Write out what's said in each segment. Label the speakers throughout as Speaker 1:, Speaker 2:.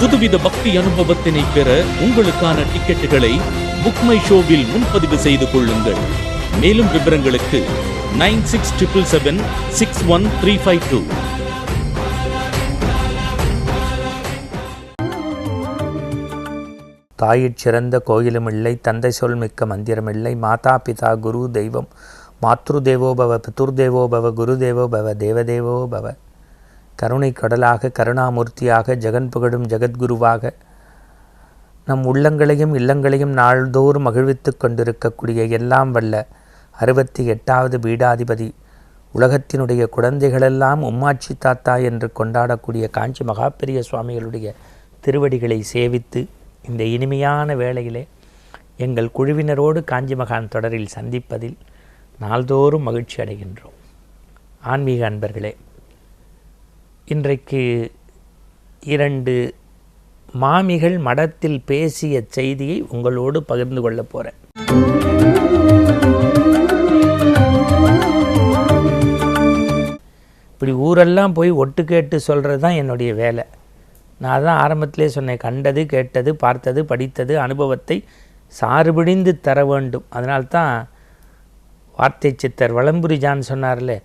Speaker 1: புதுவித பக்தி அனுபவத்தினை பெற உங்களுக்கான டிக்கெட்டுகளை புக்மை ஷோவில் முன்பதிவு செய்து கொள்ளுங்கள். மேலும் விவரங்களுக்கு nine six triple seven six one three five two.
Speaker 2: தாயிற் சிறந்த கோயிலுமில்லை தந்தை சொல் மிக்க மந்திரமில்லை மாதா பிதா குரு தெய்வம் மாத்ரு தேவோபவ பவ பிதுர்தேவோ குரு தேவோபவ பவ தேவதேவோ பவ. கருணை கடலாக கருணாமூர்த்தியாக ஜெகன் புகழும் ஜெகத்குருவாக நம் உள்ளங்களையும் இல்லங்களையும் நாள்தோறும் மகிழ்வித்துக் கொண்டிருக்கக்கூடிய எல்லாம் வல்ல அறுபத்தி எட்டாவது பீடாதிபதி உலகத்தினுடைய குழந்தைகளெல்லாம் உம்மாட்சி தாத்தா என்று கொண்டாடக்கூடிய காஞ்சி மகாபெரிய சுவாமிகளுடைய திருவடிகளை சேவித்து இந்த இனிமையான வேளையிலே எங்கள் குழுவினரோடு காஞ்சி மகான் தொடரில் சந்திப்பதில் நாள்தோறும் மகிழ்ச்சி அடைகின்றோம். ஆன்மீக அன்பர்களே இன்றைக்கு இரண்டு மாமிகள் மடத்தில் பேசிய செய்தியை உங்களோடு பகிர்ந்து கொள்ளப் போகிறேன் இப்படி ஊரெல்லாம் போய் ஒட்டு கேட்டு சொல்கிறது தான் என்னுடைய வேலை. நான் தான் ஆரம்பத்திலே சொன்னேன் கண்டது கேட்டது பார்த்தது படித்தது அனுபவத்தை சாறுபிடிந்து தர வேண்டும். அதனால்தான் வார்த்தை சித்தர் வளம்புரி ஜான் சொன்னார்ல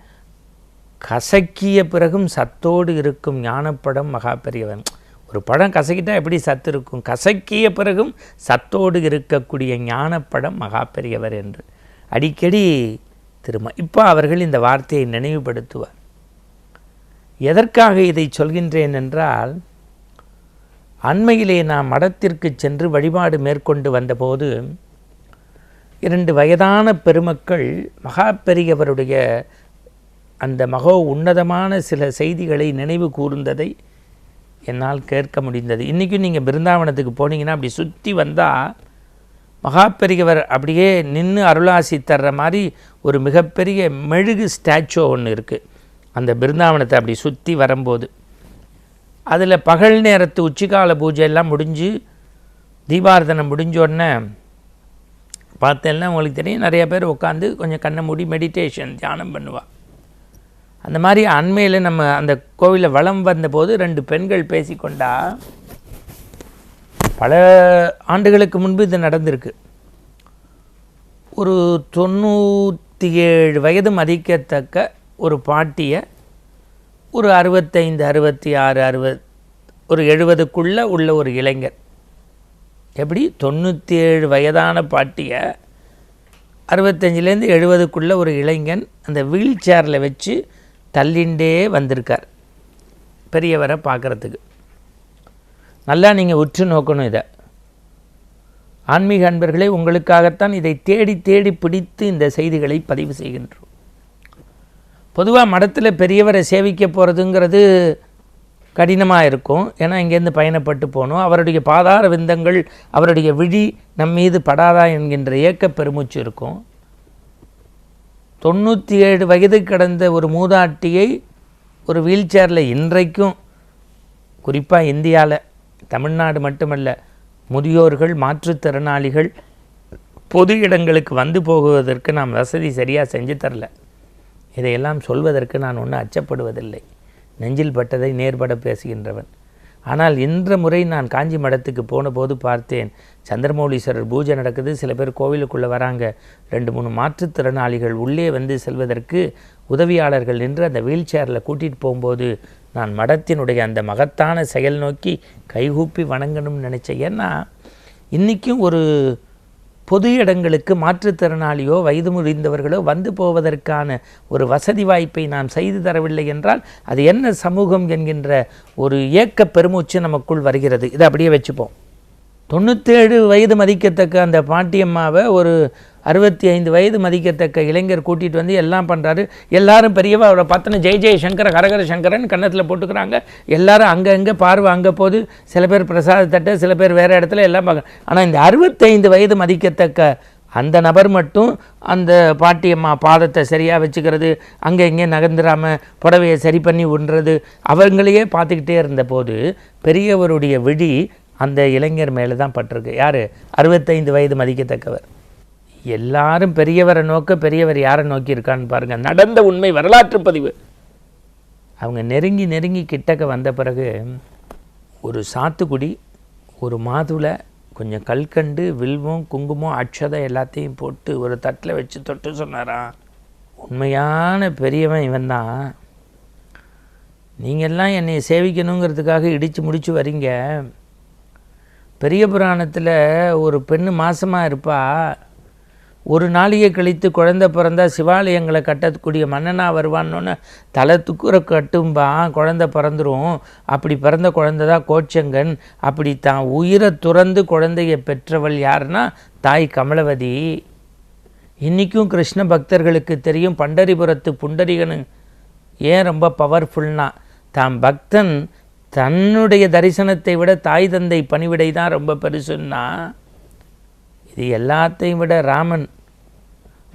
Speaker 2: கசக்கிய பிறகும் சத்தோடு இருக்கும் ஞானப்படம் மகா பெரியவன் ஒரு படம் கசக்கிட்டா எப்படி சத்து இருக்கும்? கசக்கிய பிறகும் சத்தோடு இருக்கக்கூடிய ஞானப்படம் மகா பெரியவர் என்று. அடிக்கடி திரும்ப இப்போ அவர்கள் இந்த வார்த்தையை நினைவுபடுத்துவார். எதற்காக இதை சொல்கின்றேன் என்றால் அண்மையிலே நாம் மடத்திற்கு சென்று வழிபாடு மேற்கொண்டு வந்தபோது இரண்டு வயதான பெருமக்கள் மகா பெரியவருடைய அந்த மகோ உன்னதமான சில செய்திகளை நினைவு கூர்ந்ததை என்னால் கேட்க முடிந்தது. இன்றைக்கும் நீங்கள் பிருந்தாவனத்துக்கு போனீங்கன்னா அப்படி சுற்றி வந்தால் மகாபெரியவர் அப்படியே நின்று அருளாசி தர்ற மாதிரி ஒரு மிகப்பெரிய மெழுகு ஸ்டாச்சு ஒன்று இருக்குது அந்த பிருந்தாவனத்தை அப்படி சுற்றி வரும்போது. அதில் பகல் நேரத்து உச்சிக்கால பூஜை எல்லாம் முடிஞ்சு தீபாரதனம் முடிஞ்ச உடனே பார்த்தேன்னா உங்களுக்கு தெரியும் நிறைய பேர் உட்காந்து கொஞ்சம் கண்ணை மூடி மெடிடேஷன் தியானம் பண்ணுவாள் அந்த மாதிரி அண்மையில் நம்ம அந்த கோவிலில் வளம் வந்தபோது ரெண்டு பெண்கள் பேசிக்கொண்டா பல ஆண்டுகளுக்கு முன்பு இது நடந்திருக்கு. ஒரு தொண்ணூற்றி ஏழு வயது மதிக்கத்தக்க ஒரு பாட்டியை ஒரு அறுபத்தைந்து அறுபத்தி ஆறு அறுபது ஒரு எழுபதுக்குள்ளே உள்ள ஒரு இளைஞர். எப்படி? தொண்ணூற்றி ஏழு வயதான பாட்டியை அறுபத்தஞ்சிலேருந்து எழுபதுக்குள்ளே ஒரு இளைஞன் அந்த வீல் சேரில் வச்சு தள்ளிண்டே வந்திருக்கார். பெரியவரை பார்க்குறதுக்கு. நல்லா நீங்கள் உற்று நோக்கணும் இதை. ஆன்மீக அன்பர்களே உங்களுக்காகத்தான் இதை தேடி தேடி பிடித்து இந்த செய்திகளை பதிவு செய்கின்றோம். பொதுவாக மடத்தில் பெரியவரை சேவிக்க போகிறதுங்கிறது கடினமாக இருக்கும். ஏன்னா இங்கேருந்து பயணப்பட்டு போகணும். அவருடைய பாதார விந்தங்கள் அவருடைய விழி நம் மீது படாதா என்கின்ற ஏக்க பெருமூச்சு இருக்கும். தொண்ணூற்றி ஏழு வயது கடந்த ஒரு மூதாட்டியை ஒரு வீல் சேரில் இன்றைக்கும் குறிப்பாக இந்தியாவில் தமிழ்நாடு மட்டுமல்ல முதியோர்கள் மாற்றுத்திறனாளிகள் பொது இடங்களுக்கு வந்து போகுவதற்கு நாம் வசதி சரியாக செஞ்சு தரல. இதையெல்லாம் சொல்வதற்கு நான் ஒன்றும் அச்சப்படுவதில்லை. நெஞ்சில் பட்டதை நேர்பட பேசுகின்றவன். ஆனால் இன்ற முறை நான் காஞ்சி மடத்துக்கு போன போது பார்த்தேன் சந்திரமௌலீஸ்வரர் பூஜை நடக்குது சில பேர் கோவிலுக்குள்ளே வராங்க. ரெண்டு மூணு மாற்றுத்திறனாளிகள் உள்ளே வந்து செல்வதற்கு உதவியாளர்கள் நின்று அந்த வீல் சேரில் கூட்டிகிட்டு போகும்போது நான் மடத்தினுடைய அந்த மகத்தான செயல் நோக்கி கைகூப்பி வணங்கணும்னு நினச்சேன். ஏன்னா இன்றைக்கும் ஒரு பொது இடங்களுக்கு மாற்றுத்திறனாளியோ வயது முறிந்தவர்களோ வந்து போவதற்கான ஒரு வசதி வாய்ப்பை நாம் செய்து தரவில்லை என்றால் அது என்ன சமூகம் என்கின்ற ஒரு இயக்க பெருமூச்சு நமக்குள் வருகிறது. இதை அப்படியே வச்சுப்போம். தொண்ணூற்றேழு வயது மதிக்கத்தக்க அந்த பாட்டியம்மாவை ஒரு அறுபத்தி ஐந்து வயது மதிக்கத்தக்க இளைஞர் கூட்டிகிட்டு வந்து எல்லாம் பண்ணுறாரு எல்லாரும் பெரியவா அவரை பார்த்தோன்னா ஜெய் ஜெய் சங்கர ஹரஹர சங்கரன் கன்னத்தில் போட்டுக்கிறாங்க. எல்லாரும் அங்கே பார்வை அங்கே போது சில பேர் பிரசாத சில பேர் வேறு இடத்துல எல்லாம் பார்க்க. ஆனால் இந்த அறுபத்தைந்து வயது மதிக்கத்தக்க அந்த நபர் மட்டும் அந்த பாட்டியம்மா பாதத்தை சரியாக வச்சுக்கிறது அங்கே இங்கே நகர்ந்துடாமல் புடவையை சரி பண்ணி உண்றது அவங்களையே பார்த்துக்கிட்டே இருந்தபோது பெரியவருடைய விழி அந்த இளைஞர் மேலே தான் பட்டிருக்கு. யார்? அறுபத்தைந்து வயது மதிக்கத்தக்கவர். எல்லாரும் பெரியவரை நோக்க பெரியவர் யாரை நோக்கி இருக்கான்னு பாருங்கள் நடந்த உண்மை வரலாற்று பதிவு. அவங்க நெருங்கி நெருங்கி கிட்டக்க வந்த பிறகு ஒரு சாத்துக்குடி ஒரு மாதுளை கொஞ்சம் கல்கண்டு வில்வம் குங்குமம் அட்சதை எல்லாத்தையும் போட்டு ஒரு தட்டில் வச்சு தொட்டு சொன்னாராம். உண்மையான பெரியவன் இவன் தான் நீங்கள்லாம் என்னை சேவிக்கணுங்கிறதுக்காக இடித்து முடித்து வரீங்க. பெரிய புராணத்தில் ஒரு பெண் மாசமாக இருப்பா. ஒரு நாளிகை கழித்து குழந்தை பிறந்தா சிவாலயங்களை கட்டக்கூடிய மன்னனாக வருவான்னொன்னே தலை துக்குற கட்டும்பா குழந்தை பிறந்துடும் அப்படி பிறந்த குழந்தை தான் கோச்சங்கன் அப்படி தான் உயிரை துறந்து குழந்தையை பெற்றவள் யாருன்னா தாய் கமலவதி. இன்றைக்கும் கிருஷ்ண பக்தர்களுக்கு தெரியும் பண்டரிபுரத்து புண்டரிகனு. ஏன் ரொம்ப பவர்ஃபுல்னா தான் பக்தன் தன்னுடைய தரிசனத்தை விட தாய் தந்தை பணிவிடை தான் ரொம்ப பெருசுன்னா இது எல்லாத்தையும் விட ராமன்.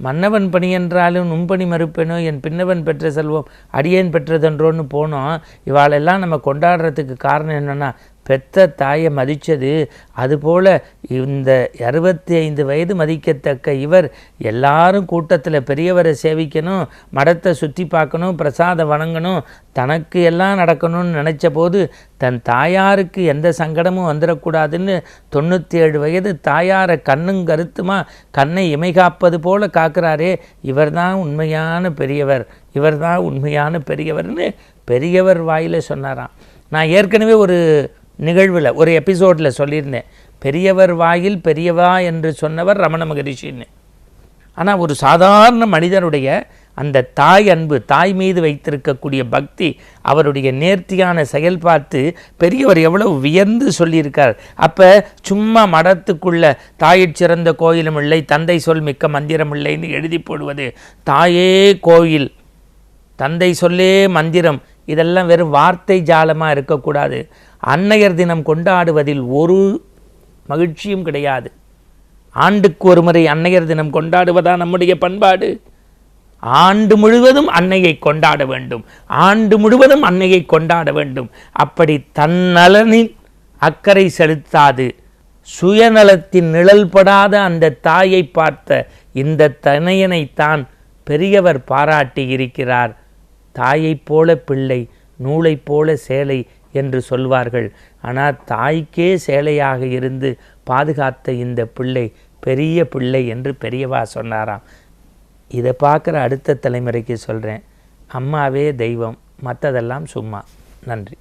Speaker 2: மன்னவன் பணி என்றாலும் நுண்பணி மறுப்பேனோ என் பின்னவன் பெற்ற செல்வம் அடியேன் பெற்றதென்றோன்னு போனோம். இவாளெல்லாம் நம்ம கொண்டாடுறதுக்கு காரணம் என்னென்னா பெத்த தாயை மதித்தது அதுபோல் இந்த அறுபத்தி ஐந்து வயது மதிக்கத்தக்க இவர் எல்லாரும் கூட்டத்தில் பெரியவரை சேவிக்கணும் மடத்தை சுற்றி பார்க்கணும் பிரசாதம் வணங்கணும் தனக்கு எல்லாம் நடக்கணும்னு நினச்ச போது தன் தாயாருக்கு எந்த சங்கடமும் வந்துடக்கூடாதுன்னு தொண்ணூற்றி ஏழு வயது தாயாரை கண்ணும் கருத்துமா கண்ணை இமைகாப்பது போல காக்கிறாரே இவர்தான் உண்மையான பெரியவர் இவர்தான் உண்மையான பெரியவர்னு பெரியவர் வாயில் சொன்னாராம். நான் ஏற்கனவே ஒரு நிகழ்வில் ஒரு எபிசோடில் சொல்லியிருந்தேன். பெரியவர் வாயில் பெரியவா என்று சொன்னவர் ரமண மகரிஷின்னு. ஆனால் ஒரு சாதாரண மனிதனுடைய அந்த தாய் அன்பு தாய் மீது வைத்திருக்கக்கூடிய பக்தி அவருடைய நேர்த்தியான செயல் பார்த்து பெரியவர் எவ்வளவு வியந்து சொல்லியிருக்கார். அப்போ சும்மா மடத்துக்குள்ள தாயிற் சிறந்த கோயிலும் இல்லை தந்தை சொல் மிக்க மந்திரம் இல்லைன்னு எழுதி போடுவது. தாயே கோயில் தந்தை சொல்லே மந்திரம் இதெல்லாம் வெறும் வார்த்தை ஜாலமாக இருக்கக்கூடாது. அன்னையர் தினம் கொண்டாடுவதில் ஒரு மகிழ்ச்சியும் கிடையாது. ஆண்டுக்கு ஒரு முறை அன்னையர் தினம் கொண்டாடுவதா நம்முடைய பண்பாடு? ஆண்டு முழுவதும் அன்னையை கொண்டாட வேண்டும். ஆண்டு முழுவதும் அன்னையை கொண்டாட வேண்டும். அப்படி தன்னலனில் அக்கறை செலுத்தாது. சுயநலத்தின் நிழல்படாத அந்த தாயை பார்த்த இந்த தனையனைத்தான் பெரியவர் பாராட்டி இருக்கிறார். தாயைப் போல பிள்ளை நூலைப் போல சேலை என்று சொல்வார்கள். ஆனால் தாய்க்கே சேலையாக இருந்து பாதுகாத்த இந்த பிள்ளை பெரிய பிள்ளை என்று பெரியவா சொன்னாராம். இதை பார்க்குற அடுத்த தலைமுறைக்கு சொல்கிறேன் அம்மாவே தெய்வம் மற்றதெல்லாம் சும்மா. நன்றி.